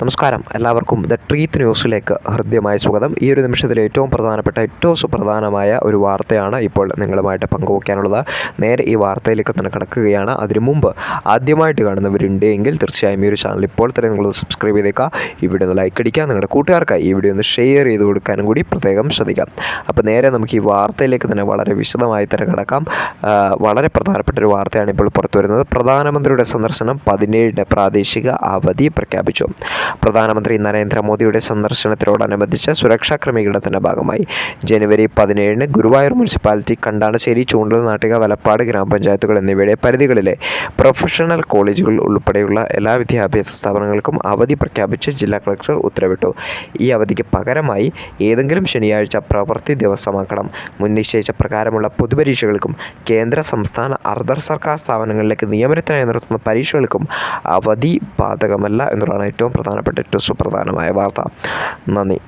നമസ്കാരം. എല്ലാവർക്കും ദ ട്രീത്ത് ന്യൂസിലേക്ക് ഹൃദ്യമായ സ്വാഗതം. ഈ ഒരു നിമിഷത്തിലെ ഏറ്റവും പ്രധാനപ്പെട്ട ഏറ്റവും സുപ്രധാനമായ ഒരു വാർത്തയാണ് ഇപ്പോൾ നിങ്ങളുമായിട്ട് പങ്കുവയ്ക്കാനുള്ളത് നേരെ ഈ വാർത്തയിലേക്ക് തന്നെ കിടക്കുകയാണ്. അതിനു മുമ്പ് ആദ്യമായിട്ട് കാണുന്നവരുണ്ട് എങ്കിൽ തീർച്ചയായും ഈ ഒരു ചാനൽ ഇപ്പോൾ തന്നെ നിങ്ങൾ സബ്സ്ക്രൈബ് ചെയ്തേക്കുക. ഈ വീഡിയോ ഒന്ന് ലൈക്ക് അടിക്കുക. നിങ്ങളുടെ കൂട്ടുകാർക്കായി ഈ വീഡിയോ ഒന്ന് ഷെയർ ചെയ്ത് കൊടുക്കാനും കൂടി പ്രത്യേകം ശ്രദ്ധിക്കാം. അപ്പോൾ നേരെ നമുക്ക് ഈ വാർത്തയിലേക്ക് തന്നെ വളരെ വിശദമായി തന്നെ കിടക്കാം. വളരെ പ്രധാനപ്പെട്ട ഒരു വാർത്തയാണ് ഇപ്പോൾ പുറത്തു വരുന്നത്. പ്രധാനമന്ത്രിയുടെ സന്ദർശനം പതിനേഴിന് പ്രാദേശിക അവധി പ്രഖ്യാപിച്ചു. പ്രധാനമന്ത്രി നരേന്ദ്രമോദിയുടെ സന്ദർശനത്തോടനുബന്ധിച്ച് സുരക്ഷാ ക്രമീകരണത്തിന്റെ ഭാഗമായി. ജനുവരി പതിനേഴിന് ഗുരുവായൂർ മുനിസിപ്പാലിറ്റി കണ്ടാണശ്ശേരി ചൂണ്ടൽ നാട്ടിക വലപ്പാട് ഗ്രാമപഞ്ചായത്തുകൾ എന്നിവയുടെ പരിധികളിലെ പ്രൊഫഷണൽ കോളേജുകൾ ഉൾപ്പെടെയുള്ള എല്ലാ വിദ്യാഭ്യാസ സ്ഥാപനങ്ങൾക്കും അവധി പ്രഖ്യാപിച്ച് ജില്ലാ കളക്ടർ ഉത്തരവിട്ടു. ഈ അവധിക്ക് പകരമായി ഏതെങ്കിലും ശനിയാഴ്ച പ്രവൃത്തി ദിവസമാക്കണം. മുൻ നിശ്ചയിച്ച പ്രകാരമുള്ള പൊതുപരീക്ഷകൾക്കും കേന്ദ്ര സംസ്ഥാന അർദ്ധ സർക്കാർ സ്ഥാപനങ്ങളിലേക്ക് നിയമനത്തിനായി നടത്തുന്ന പരീക്ഷകൾക്കും അവധി ബാധകമല്ല എന്നുള്ളതാണ് ഏറ്റവും പ്രധാനപ്പെട്ട ഏറ്റവും സുപ്രധാനമായ വാർത്ത. നന്ദി.